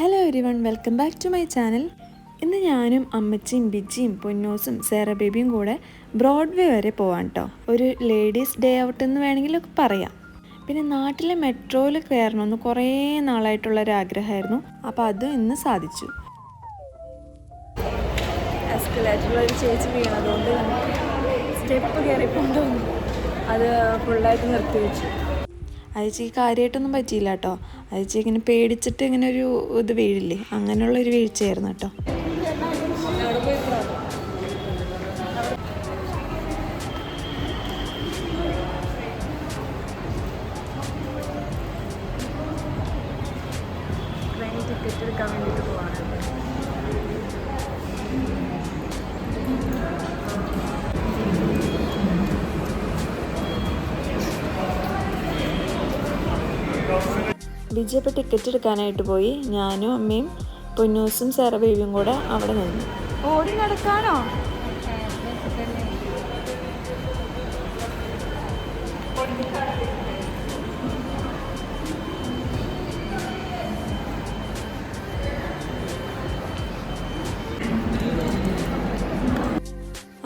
Hello everyone welcome back to my channel ഇന്ന് ഞാനും അമ്മച്ചിയും ബിജിയും പൊന്നോസും സേറ ബേബിയും കൂടെ ബ്രോഡ്വേ വരെ പോവാൻ കേട്ടോ ഒരു ലേഡീസ് ഡേ ഔട്ട് എന്ന് വേണമെങ്കിലൊക്കെ പറയാം. പിന്നെ നാട്ടിലെ മെട്രോയിൽ കയറണമെന്ന് കുറേ നാളായിട്ടുള്ള ഒരു ആഗ്രഹമായിരുന്നു. അപ്പോൾ അത് ഇന്ന് സാധിച്ചു. ഒരു ചേച്ചി വീണതുകൊണ്ട് സ്റ്റെപ്പ് കയറിപ്പോണ്ട് അത് ഫുള്ളായിട്ട് നിർത്തി വെച്ചു അയച്ചിക്ക് കാര്യമായിട്ടൊന്നും പറ്റിയില്ല കേട്ടോ അയച്ചി ഇങ്ങനെ പേടിച്ചിട്ട് ഇങ്ങനെ ഒരു ഇത് വീഴില്ലേ? അങ്ങനെയുള്ള ഒരു വീഴ്ചയായിരുന്നു കേട്ടോ. ടിക്കറ്റ് എടുക്കാൻ വേണ്ടിയിട്ട് പോവാണ്. ബിജി അപ്പോൾ ടിക്കറ്റ് എടുക്കാനായിട്ട് പോയി. ഞാനും അമ്മയും പൊന്നൂസും സാറ ബേബിയും കൂടെ അവിടെ നിന്നു. ഓടി നടക്കാനോ?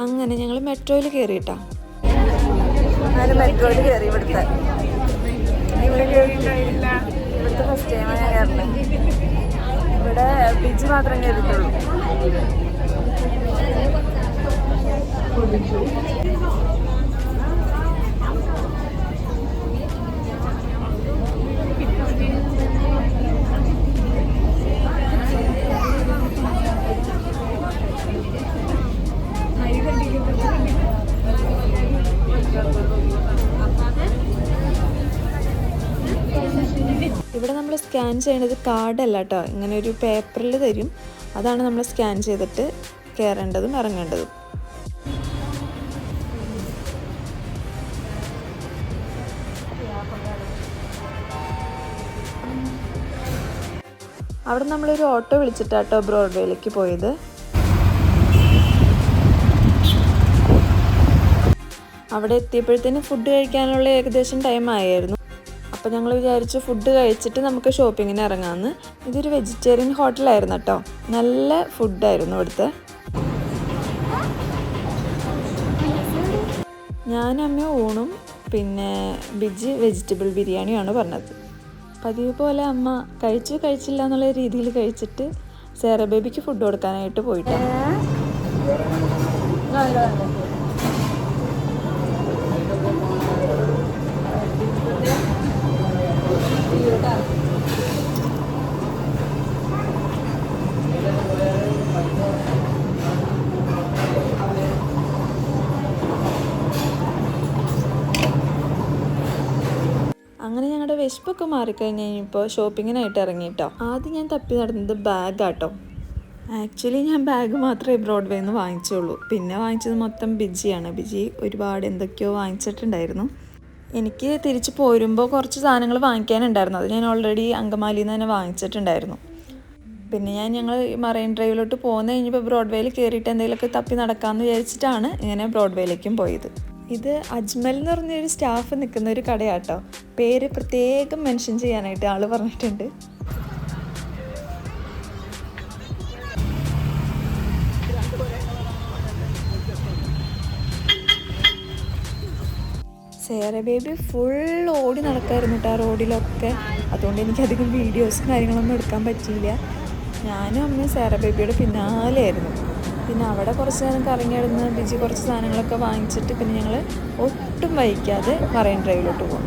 അങ്ങനെ ഞങ്ങൾ മെട്രോയിൽ കയറിയിട്ടാ മെട്രോയിൽ കയറി ഇവിടുത്തെ. ബീച്ച് മാത്രം കയറിയിട്ടുള്ളൂ. ഇവിടെ നമ്മൾ സ്കാൻ ചെയ്യേണ്ടത് കാർഡല്ല കേട്ടോ ഇങ്ങനെ ഒരു പേപ്പറിൽ തരും. അതാണ് നമ്മൾ സ്കാൻ ചെയ്തിട്ട് കയറേണ്ടതും ഇറങ്ങേണ്ടതും. അവിടെ നമ്മളൊരു ഓട്ടോ വിളിച്ചിട്ടാട്ടോ ബ്രോഡ്വേയിലേക്ക് പോയത്. അവിടെ എത്തിയപ്പോഴത്തേന് ഫുഡ് കഴിക്കാനുള്ള ഏകദേശം ടൈം ആയിരുന്നു. അപ്പോൾ ഞങ്ങൾ വിചാരിച്ചു ഫുഡ് കഴിച്ചിട്ട് നമുക്ക് ഷോപ്പിങ്ങിന് ഇറങ്ങാമെന്ന് ഇതൊരു വെജിറ്റേറിയൻ ഹോട്ടലായിരുന്നു കേട്ടോ. നല്ല ഫുഡായിരുന്നു ഇവിടുത്തെ. ഞാൻ അമ്മ ഊണും പിന്നെ ബിജി വെജിറ്റബിൾ ബിരിയാണിയാണ് പറഞ്ഞത്. പതിവ് പോലെ അമ്മ കഴിച്ചു കഴിച്ചില്ല എന്നുള്ള രീതിയിൽ കഴിച്ചിട്ട് സേറ ബേബിക്ക് ഫുഡ് കൊടുക്കാനായിട്ട് പോയിട്ട്. വിശപ്പൊക്കെ മാറിക്കഴിഞ്ഞ് കഴിഞ്ഞപ്പോൾ ഷോപ്പിങ്ങിനായിട്ട് ഇറങ്ങി ഇറങ്ങിയിട്ടോ ആദ്യം ഞാൻ തപ്പി നടന്നത് ബാഗാട്ടോ ആക്ച്വലി ഞാൻ ബാഗ് മാത്രമേ ബ്രോഡ്വേ നിന്ന് വാങ്ങിച്ചുള്ളൂ. പിന്നെ വാങ്ങിച്ചത് മൊത്തം ബിജിയാണ്. ബിജി ഒരുപാട് എന്തൊക്കെയോ വാങ്ങിച്ചിട്ടുണ്ടായിരുന്നു. എനിക്ക് തിരിച്ച് പോരുമ്പോൾ കുറച്ച് സാധനങ്ങൾ വാങ്ങിക്കാനുണ്ടായിരുന്നു. അത് ഞാൻ ഓൾറെഡി അങ്കമാലിയിൽ നിന്ന് തന്നെ വാങ്ങിച്ചിട്ടുണ്ടായിരുന്നു. പിന്നെ ഞാൻ ഞങ്ങൾ മറൈൻ ഡ്രൈവിലോട്ട് പോകുന്ന കഴിഞ്ഞപ്പോൾ ബ്രോഡ്വേയിൽ കയറിയിട്ട് എന്തെങ്കിലുമൊക്കെ തപ്പി നടക്കാമെന്ന് വിചാരിച്ചിട്ടാണ് ഇങ്ങനെ ബ്രോഡ്വേയിലേക്കും പോയത്. ഇത് അജ്മൽ എന്ന് പറഞ്ഞൊരു സ്റ്റാഫ് നിൽക്കുന്ന ഒരു കടയാട്ടോ. പേര് പ്രത്യേകം മെൻഷൻ ചെയ്യാനായിട്ട് ആൾ പറഞ്ഞിട്ടുണ്ട്. സേറ ബേബി ഫുൾ ഓടി നടക്കായിരുന്നു കേട്ടോ ആ റോഡിലൊക്കെ. അതുകൊണ്ട് എനിക്കധികം വീഡിയോസും കാര്യങ്ങളൊന്നും എടുക്കാൻ പറ്റിയില്ല. ഞാനും അമ്മയും സേറ ബേബിയുടെ പിന്നാലെയായിരുന്നു. പിന്നെ അവിടെ കുറച്ച് നേരം കറങ്ങിയിടുന്ന് ബിജി കുറച്ച് സാധനങ്ങളൊക്കെ വാങ്ങിച്ചിട്ട് പിന്നെ ഞങ്ങൾ ഒട്ടും വൈകാതെ മറൈൻ ഡ്രൈവിലോട്ട് പോകും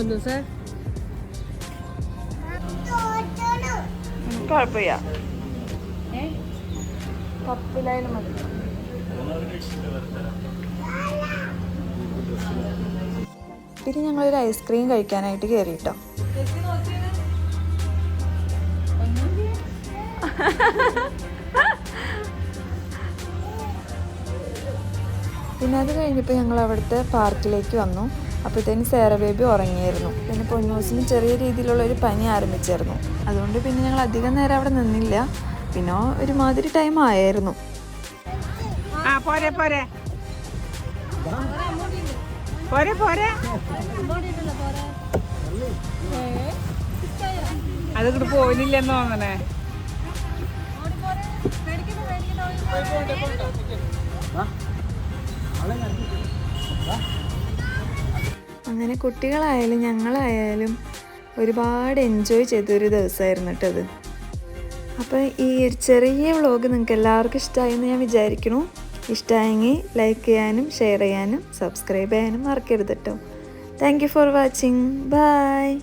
ഒന്ന് സാർ കുഴപ്പമില്ല കപ്പിലായാലും മതി. പിന്നെ ഞങ്ങളൊരു ഐസ്ക്രീം കഴിക്കാനായിട്ട് കയറി കേട്ടോ പിന്നെ അത് കഴിഞ്ഞപ്പോൾ ഞങ്ങൾ അവിടുത്തെ പാർക്കിലേക്ക് വന്നു. അപ്പോഴത്തേന് സേറ ബേബി ഉറങ്ങിയായിരുന്നു. പിന്നെ പൊന്നൂസിന് ചെറിയ രീതിയിലുള്ള ഒരു പനി ആരംഭിച്ചായിരുന്നു. അതുകൊണ്ട് പിന്നെ ഞങ്ങൾ അധികം നേരം അവിടെ നിന്നില്ല. പിന്നെ ഒരുമാതിരി ടൈം ആയായിരുന്നു. ആ പോരെ പോരെ. പോരെ പോരെ. അത് ഇങ്ങോട്ട് പോയില്ലെന്ന് തോന്നണേ അങ്ങനെ കുട്ടികളായാലും ഞങ്ങളായാലും ഒരുപാട് എൻജോയ് ചെയ്തൊരു ദിവസമായിരുന്നു കേട്ടത് അപ്പോൾ ഈ ഒരു ചെറിയ വ്ളോഗ് നിങ്ങൾക്ക് എല്ലാവർക്കും ഇഷ്ടമായി എന്ന് ഞാൻ വിചാരിക്കുന്നു. ഇഷ്ടമായെങ്കിൽ ലൈക്ക് ചെയ്യാനും ഷെയർ ചെയ്യാനും സബ്സ്ക്രൈബ് ചെയ്യാനും മറക്കരുത് കേട്ടോ. Thank you for watching bye